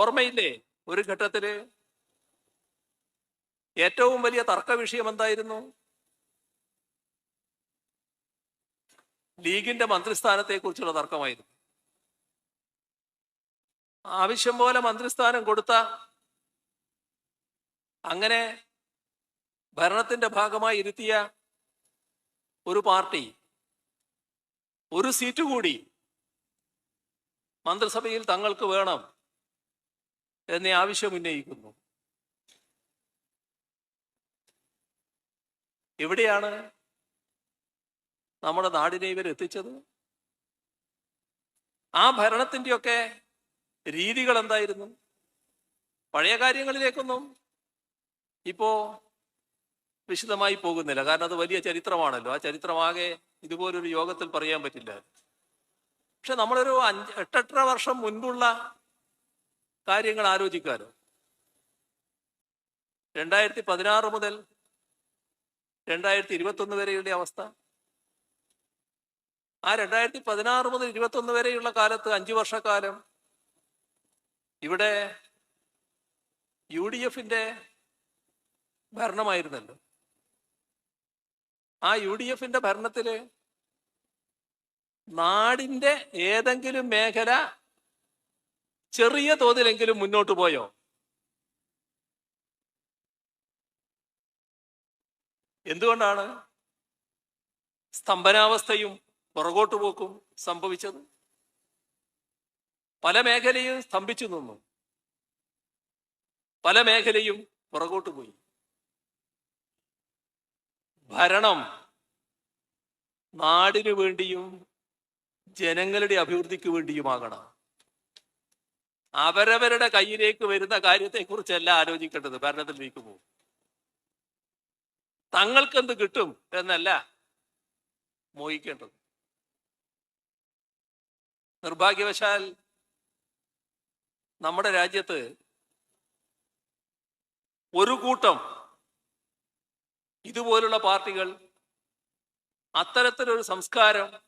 ഓർമ്മയില്ലേ ഒരു ഘട്ടത്തിൽ? ഏറ്റവും വലിയ തർക്ക വിഷയം എന്തായിരുന്നു ലീഗിന്റെ മന്ത്രിസ്ഥാനത്തെ കുറിച്ചുള്ള തർക്കമായിരുന്നു. ആവശ്യം പോലെ മന്ത്രിസ്ഥാനം കൊടുത്ത അങ്ങനെ ഭരണത്തിന്റെ ഭാഗമായി ഇരുത്തിയ ഒരു പാർട്ടി ഒരു സീറ്റ് കൂടി മന്ത്രിസഭയിൽ തങ്ങൾക്ക് വേണം എന്ന ആവശ്യം ഉന്നയിക്കുന്നു എവിടെയാണ് നമ്മുടെ നാടിനെ ഇവർ എത്തിച്ചത്? ആ ഭരണത്തിന്റെയൊക്കെ രീതികൾ എന്തായിരുന്നു? പഴയ കാര്യങ്ങളിലേക്കൊന്നും ഇപ്പോ വിശദമായി പോകുന്നില്ല. കാരണം അത് വലിയ ചരിത്രമാണല്ലോ. ആ ചരിത്രമാകെ ഇതുപോലൊരു യോഗത്തിൽ പറയാൻ പറ്റില്ല. പക്ഷെ നമ്മളൊരു അഞ്ച് എട്ടെട്ടര വർഷം മുൻപുള്ള കാര്യങ്ങൾ ആലോചിക്കാലോ. രണ്ടായിരത്തി പതിനാറ് മുതൽ രണ്ടായിരത്തി ഇരുപത്തൊന്ന് വരെയുള്ള അവസ്ഥ. ആ രണ്ടായിരത്തി പതിനാറ് മുതൽ ഇരുപത്തൊന്ന് വരെയുള്ള കാലത്ത് അഞ്ചു വർഷക്കാലം ഇവിടെ യു ഡി എഫിന്റെ ഭരണമായിരുന്നല്ലോ. ആ യു ഡി എഫിന്റെ ഭരണത്തിൽ നാടിന്റെ ഏതെങ്കിലും മേഖല ചെറിയ തോതിലെങ്കിലും മുന്നോട്ട് പോയോ? എന്തുകൊണ്ടാണ് സ്തംഭനാവസ്ഥയും പുറകോട്ട് പോക്കും സംഭവിച്ചത്? പല മേഖലയും സ്തംഭിച്ചു നിന്നു. പല മേഖലയും പുറകോട്ട് പോയി. ഭരണം നാടിനു വേണ്ടിയും ജനങ്ങളുടെ അഭിവൃദ്ധിക്ക് വേണ്ടിയുമാകണം. അവരവരുടെ കയ്യിലേക്ക് വരുന്ന കാര്യത്തെക്കുറിച്ചല്ല ആലോചിക്കേണ്ടത്. ഭരണത്തിലേക്ക് പോകും തങ്ങൾക്കെന്ത് കിട്ടും എന്നല്ല മോഹിക്കേണ്ടത്. നിർഭാഗ്യവശാൽ നമ്മുടെ രാജ്യത്ത് ഒരു കൂട്ടം ഇതുപോലുള്ള പാർട്ടികൾ അത്തരത്തിലൊരു സംസ്കാരം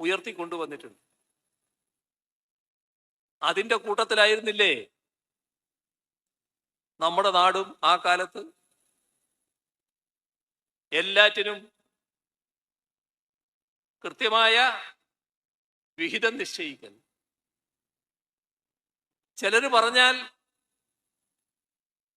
ഉയർത്തിക്കൊണ്ടുവന്നിട്ടുണ്ട്. അതിന്റെ കൂട്ടത്തിലായിരുന്നില്ലേ? നമ്മുടെ നാടും ആ കാലത്ത് എല്ലാറ്റിനും കൃത്യമായ വിഹിതം നിശ്ചയിക്കൽ ചിലർ പറഞ്ഞാൽ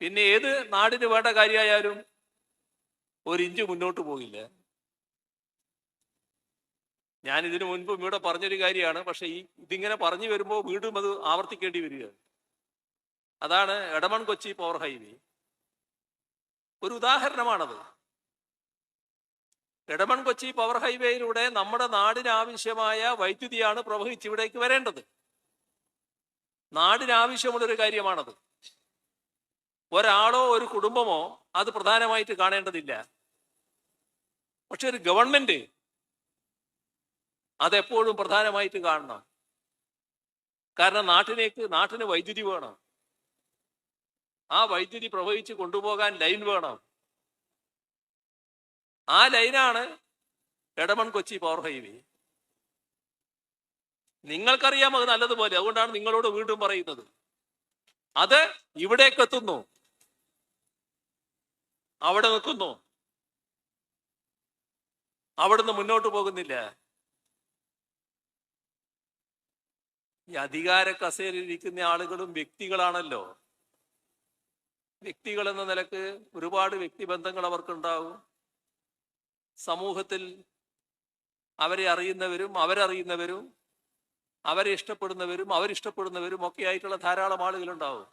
പിന്നെ ഏത് നാടിന് വേണ്ട കാര്യമായാലും ഒരു ഇഞ്ച് മുന്നോട്ട് പോകില്ല. ഞാൻ ഇതിനു മുൻപ് ഇവിടെ പറഞ്ഞൊരു കാര്യമാണ്. പക്ഷെ ഈ ഇതിങ്ങനെ പറഞ്ഞു വരുമ്പോൾ വീണ്ടും അത് ആവർത്തിക്കേണ്ടി വരിക. അതാണ് എടമൺ കൊച്ചി പവർ ഹൈവേ. ഒരു ഉദാഹരണമാണത്. എടമൺ കൊച്ചി പവർ ഹൈവേയിലൂടെ നമ്മുടെ നാടിന് ആവശ്യമായ വൈദ്യുതിയാണ് പ്രവഹിച്ച് ഇവിടേക്ക് വരേണ്ടത്. നാടിന് ആവശ്യമുള്ളൊരു കാര്യമാണത്. ഒരാളോ ഒരു കുടുംബമോ അത് പ്രധാനമായിട്ട് കാണേണ്ടതില്ല. പക്ഷെ ഒരു ഗവൺമെന്റ് അതെപ്പോഴും പ്രധാനമായിട്ടും കാണണം. കാരണം നാട്ടിലേക്ക് നാട്ടിന് വൈദ്യുതി വേണം. ആ വൈദ്യുതി പ്രവഹിച്ച് കൊണ്ടുപോകാൻ ലൈൻ വേണം. ആ ലൈനാണ് എടമൺ കൊച്ചി പവർ ഹൈവേ. നിങ്ങൾക്കറിയാം അത് നല്ലതുപോലെ. അതുകൊണ്ടാണ് നിങ്ങളോട് വീണ്ടും പറയുന്നത്. അത് ഇവിടേക്ക് എത്തുന്നു. അവിടെ നിൽക്കുന്നു. അവിടുന്ന് മുന്നോട്ട് പോകുന്നില്ല. ഈ അധികാര കസേരയിൽ ഇരിക്കുന്ന ആളുകളും വ്യക്തികളാണല്ലോ. വ്യക്തികൾ എന്ന നിലയ്ക്ക് ഒരുപാട് വ്യക്തിബന്ധങ്ങൾ അവർക്കുണ്ടാവും. സമൂഹത്തിൽ അവരെ അറിയുന്നവരും അവരറിയുന്നവരും അവരെ ഇഷ്ടപ്പെടുന്നവരും അവരിഷ്ടപ്പെടുന്നവരും ഒക്കെ ആയിട്ടുള്ള ധാരാളം ആളുകളുണ്ടാവും.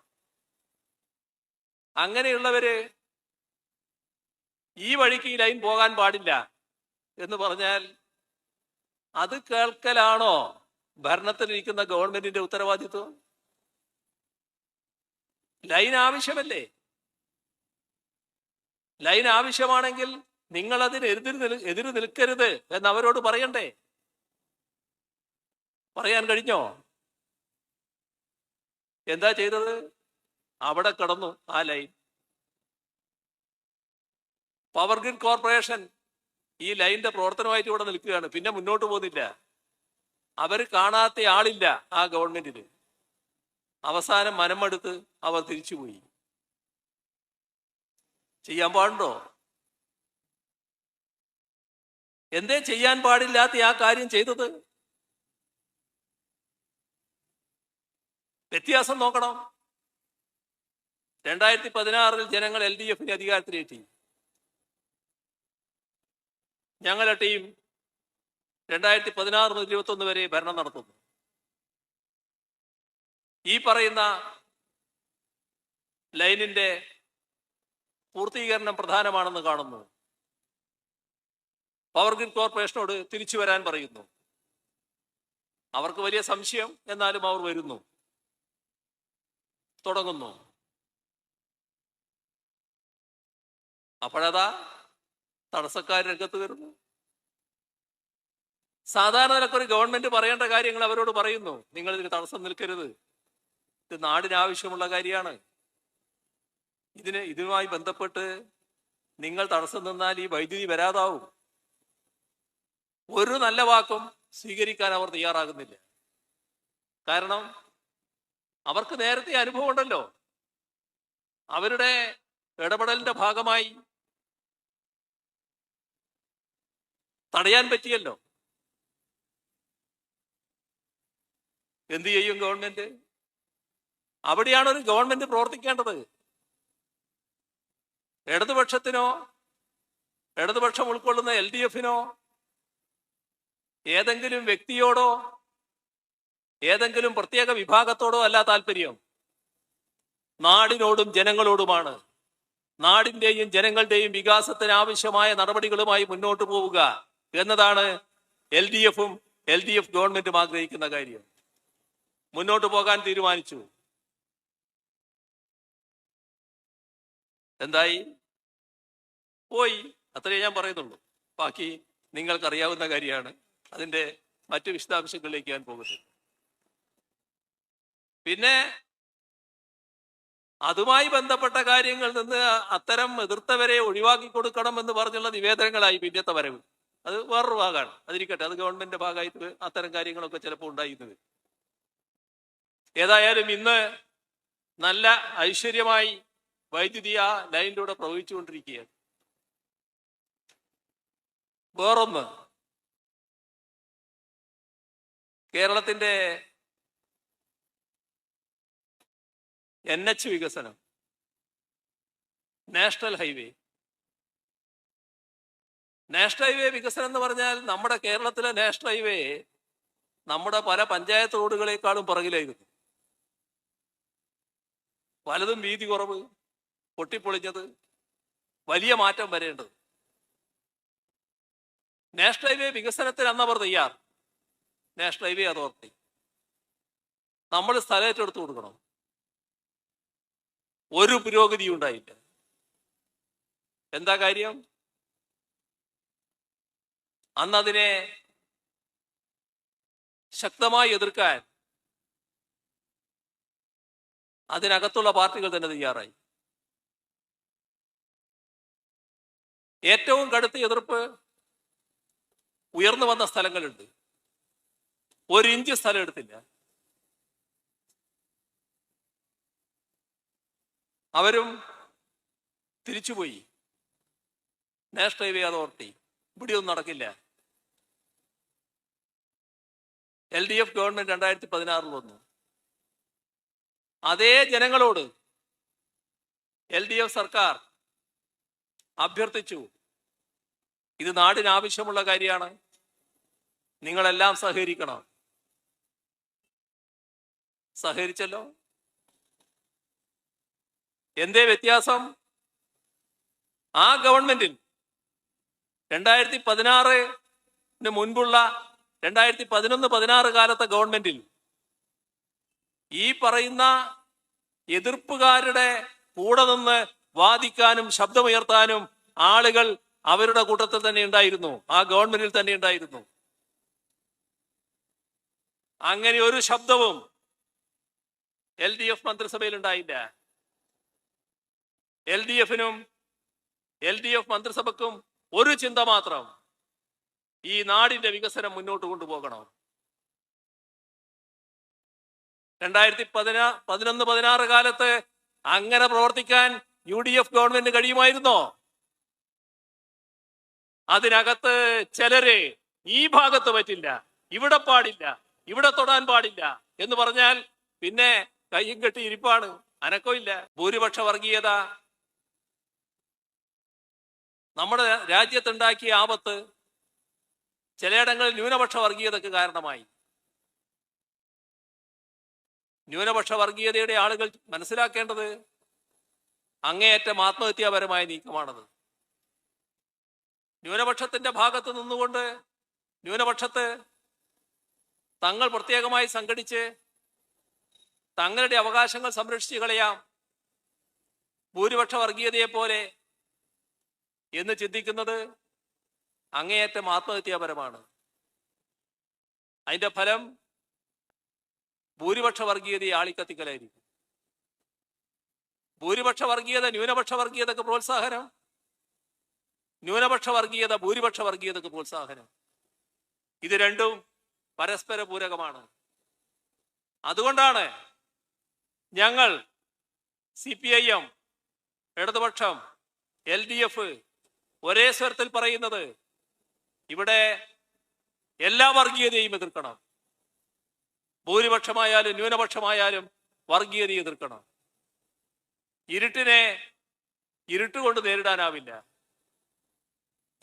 അങ്ങനെയുള്ളവര് ഈ വഴിക്ക് ഈ ലൈൻ പോകാൻ പാടില്ല എന്ന് പറഞ്ഞാൽ അത് കേൾക്കലാണോ? ഭരണത്തിലിരിക്കുന്ന ഗവൺമെന്റിന്റെ ഉത്തരവാദിത്വം? ലൈൻ ആവശ്യമല്ലേ? ലൈൻ ആവശ്യമാണെങ്കിൽ നിങ്ങൾ അതിന് എതിര് എതിര് നിൽക്കരുത് എന്ന് അവരോട് പറയണ്ടേ? പറയാൻ കഴിഞ്ഞോ? എന്താ ചെയ്തത്? അവിടെ കടന്നു ആ ലൈൻ. പവർ ഗ്രിഡ് കോർപ്പറേഷൻ ഈ ലൈനിന്റെ പ്രവർത്തനമായിട്ട് ഇവിടെ നിൽക്കുകയാണ്. പിന്നെ മുന്നോട്ട് പോകുന്നില്ല. അവർ കാണാത്ത ആളില്ല ആ ഗവൺമെന്റിന്. അവസാനം മനമെടുത്ത് അവർ തിരിച്ചുപോയി. ചെയ്യാൻ പാടുണ്ടോ? എന്തേ ചെയ്യാൻ പാടില്ലാത്ത ആ കാര്യം ചെയ്തത്? വ്യത്യാസം നോക്കണം. രണ്ടായിരത്തി പതിനാറിൽ ജനങ്ങൾ എൽ ഡി എഫിന് അധികാരത്തിലേറ്റി. ഞങ്ങളുടെ ടീം രണ്ടായിരത്തി പതിനാറ് മുതൽ ഇരുപത്തൊന്ന് വരെ ഭരണം നടത്തുന്നു. ഈ പറയുന്ന ലൈനിന്റെ പൂർത്തീകരണം പ്രധാനമാണെന്ന് കാണുന്നു. പവർ ഗ്രിഡ് കോർപ്പറേഷനോട് തിരിച്ചു വരാൻ പറയുന്നു. അവർക്ക് വലിയ സംശയം എന്നാലും അവർ വരുന്നു. തുടങ്ങുന്നു. അപ്പോഴതാ തടസ്സക്കാർ രംഗത്ത് വരുന്നു. സാധാരണ നിലക്കൊരു ഗവൺമെന്റ് പറയേണ്ട കാര്യങ്ങൾ അവരോട് പറയുന്നു. നിങ്ങൾ ഇതിന് തടസ്സം നിൽക്കരുത്. ഇത് നാടിന് ആവശ്യമുള്ള കാര്യമാണ്. ഇതിന് ഇതുമായി ബന്ധപ്പെട്ട് നിങ്ങൾ തടസ്സം നിന്നാൽ ഈ വൈദ്യുതി വരാതാവും. ഒരു നല്ല വാക്കും സ്വീകരിക്കാൻ അവർ തയ്യാറാകുന്നില്ല. കാരണം അവർക്ക് നേരത്തെ അനുഭവം ഉണ്ടല്ലോ. അവരുടെ ഇടപെടലിന്റെ ഭാഗമായി തടയാൻ പറ്റിയല്ലോ. എന്ത് ചെയ്യും ഗവൺമെന്റ്? അവിടെയാണ് ഒരു ഗവൺമെന്റ് പ്രവർത്തിക്കേണ്ടത്. ഇടതുപക്ഷത്തിനോ ഇടതുപക്ഷം ഉൾക്കൊള്ളുന്ന എൽ ഡി എഫിനോ ഏതെങ്കിലും വ്യക്തിയോടോ ഏതെങ്കിലും പ്രത്യേക വിഭാഗത്തോടോ അല്ല താല്പര്യം. നാടിനോടും ജനങ്ങളോടുമാണ്. നാടിന്റെയും ജനങ്ങളുടെയും വികാസത്തിന് ആവശ്യമായ നടപടികളുമായി മുന്നോട്ട് പോവുക എന്നതാണ് എൽ ഡി എഫും എൽ ഡി എഫ് ഗവൺമെന്റും ആഗ്രഹിക്കുന്ന കാര്യം. മുന്നോട്ട് പോകാൻ തീരുമാനിച്ചു. എന്തായി? പോയി. അത്രേ ഞാൻ പറയുന്നുള്ളൂ. ബാക്കി നിങ്ങൾക്കറിയാവുന്ന കാര്യമാണ്. അതിന്റെ മറ്റു വിശദാംശങ്ങളിലേക്ക് ഞാൻ പോകുന്നത് പിന്നെ അതുമായി ബന്ധപ്പെട്ട കാര്യങ്ങളിൽ നിന്ന് അത്തരം എതിർത്തവരെ ഒഴിവാക്കി കൊടുക്കണം എന്ന് പറഞ്ഞുള്ള നിവേദനങ്ങളായി പിന്നത്തെ വരവ്. അത് വേറൊരു ഭാഗമാണ്. അതിരിക്കട്ടെ അത് ഗവൺമെന്റിന്റെ ഭാഗമായിട്ട് അത്തരം കാര്യങ്ങളൊക്കെ ചിലപ്പോൾ ഉണ്ടായിരുന്നത് ഏതായാലും ഇന്ന് നല്ല ഐശ്വര്യമായി വൈദ്യുതി ആ ലൈനിലൂടെ പ്രവഹിച്ചുകൊണ്ടിരിക്കുകയാണ്. വേറൊന്ന് കേരളത്തിന്റെ എൻ എച്ച് വികസനം നാഷണൽ ഹൈവേ. നാഷണൽ ഹൈവേ വികസനം എന്ന് പറഞ്ഞാൽ നമ്മുടെ കേരളത്തിലെ നാഷണൽ ഹൈവേ നമ്മുടെ പല പഞ്ചായത്ത് റോഡുകളെക്കാളും പുറകിലായിരുന്നു പലതും വീതി കുറവ് പൊട്ടിപ്പൊളിഞ്ഞത് വലിയ മാറ്റം വരേണ്ടത്. നാഷണൽ ഹൈവേ വികസനത്തിന് അന്നവർ തയ്യാർ. National highway authority. നമ്മൾ സ്ഥലം ഏറ്റെടുത്ത് കൊടുക്കണം. ഒരു പുരോഗതി ഉണ്ടായില്ല. എന്താ കാര്യം? അന്നതിനെ ശക്തമായി എതിർക്കാൻ അതിനകത്തുള്ള പാർട്ടികൾ തന്നെ തയ്യാറായി. ഏറ്റവും കടുത്ത എതിർപ്പ് ഉയർന്നു വന്ന സ്ഥലങ്ങളുണ്ട്. ഒരു ഇഞ്ച് സ്ഥലം എടുത്തില്ല. അവരും തിരിച്ചുപോയി. National highway authority. ഇവിടെയൊന്നും നടക്കില്ല. എൽ ഡി എഫ് ഗവൺമെന്റ് രണ്ടായിരത്തി പതിനാറിൽ വന്നു. അതേ ജനങ്ങളോട് എൽ ഡി എഫ് സർക്കാർ അഭ്യർത്ഥിച്ചു. ഇത് നാടിന് ആവശ്യമുള്ള കാര്യമാണ്. നിങ്ങളെല്ലാം സഹകരിക്കണം. സഹകരിച്ചല്ലോ? എന്തേ വ്യത്യാസം? ആ ഗവൺമെന്റിൽ രണ്ടായിരത്തി പതിനാറിന് മുൻപുള്ള രണ്ടായിരത്തി പതിനൊന്ന് പതിനാറ് കാലത്തെ ഗവൺമെന്റിൽ ഈ പറയുന്ന എതിർപ്പുകാരുടെ കൂടെ നിന്ന് വാദിക്കാനും ശബ്ദമുയർത്താനും ആളുകൾ അവരുടെ കൂട്ടത്തിൽ തന്നെ ഉണ്ടായിരുന്നു. ആ ഗവൺമെന്റിൽ തന്നെ ഉണ്ടായിരുന്നു. അങ്ങനെ ഒരു ശബ്ദവും എൽ ഡി എഫ് മന്ത്രിസഭയിൽ ഉണ്ടായില്ല എൽ ഡി എഫിനും എൽ ഡി എഫ് മന്ത്രിസഭക്കും ഒരു ചിന്ത മാത്രം ഈ നാടിന്റെ വികസനം മുന്നോട്ട് കൊണ്ടുപോകണം. രണ്ടായിരത്തി പതിനാ പതിനൊന്ന് പതിനാറ് കാലത്ത് അങ്ങനെ പ്രവർത്തിക്കാൻ യു ഡി എഫ് ഗവൺമെന്റ് കഴിയുമായിരുന്നോ? അതിനകത്ത് ചിലര് ഈ ഭാഗത്ത് പറ്റില്ല ഇവിടെ പാടില്ല ഇവിടെ തൊടാൻ പാടില്ല എന്ന് പറഞ്ഞാൽ പിന്നെ കയ്യും കെട്ടി ഇരിപ്പാണ് അനക്കമില്ല ഭൂരിപക്ഷ വർഗീയത. നമ്മുടെ രാജ്യത്തുണ്ടാക്കിയ ആപത്ത് ചിലയിടങ്ങളിൽ ന്യൂനപക്ഷ വർഗീയതക്ക് കാരണമായി. ന്യൂനപക്ഷ വർഗീയതയുടെ ആളുകൾ മനസ്സിലാക്കേണ്ടത് അങ്ങേയറ്റം ആത്മഹത്യാപരമായ നീക്കമാണത്. ന്യൂനപക്ഷത്തിന്റെ ഭാഗത്ത് നിന്നുകൊണ്ട് ന്യൂനപക്ഷത്ത് തങ്ങൾ പ്രത്യേകമായി സംഘടിച്ച് തങ്ങളുടെ അവകാശങ്ങൾ സംരക്ഷിച്ചു കളയാം. ഭൂരിപക്ഷ വർഗീയതയെ പോലെ എന്ന് ചിന്തിക്കുന്നത് അങ്ങേയറ്റം ആത്മഹത്യാപരമാണ്. അതിന്റെ ഫലം ഭൂരിപക്ഷ വർഗീയതയെ ആളിക്കത്തിക്കലായിരിക്കും. ഭൂരിപക്ഷ വർഗീയത ന്യൂനപക്ഷ വർഗീയതക്ക് പ്രോത്സാഹനം? ന്യൂനപക്ഷ വർഗീയത ഭൂരിപക്ഷ വർഗീയതക്ക് പ്രോത്സാഹനം? ഇത് രണ്ടും പരസ്പര പൂരകമാണ് അതുകൊണ്ടാണ് ഞങ്ങൾ സി പി ഐ എം ഇടതുപക്ഷം എൽ ഡി എഫ് ഒരേ സ്വരത്തിൽ പറയുന്നത് ഇവിടെ എല്ലാ വർഗീയതയും എതിർക്കണം. ഭൂരിപക്ഷമായാലും ന്യൂനപക്ഷമായാലും വർഗീയത എതിർക്കണം ഇരുട്ടിനെ ഇരുട്ടുകൊണ്ട് നേരിടാനാവില്ല.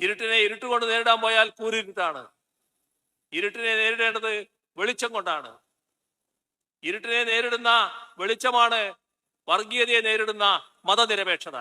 ഇരുട്ടിനെ ഇരുട്ടുകൊണ്ട് നേരിടാൻ പോയാൽ കൂരിരുട്ടാണ് ഇരുട്ടിനെ നേരിടേണ്ടത് വെളിച്ചം കൊണ്ടാണ്. ഇരുട്ടിനെ നേരിടുന്ന വെളിച്ചമാണ് വർഗീയതയെ നേരിടുന്ന മതനിരപേക്ഷത.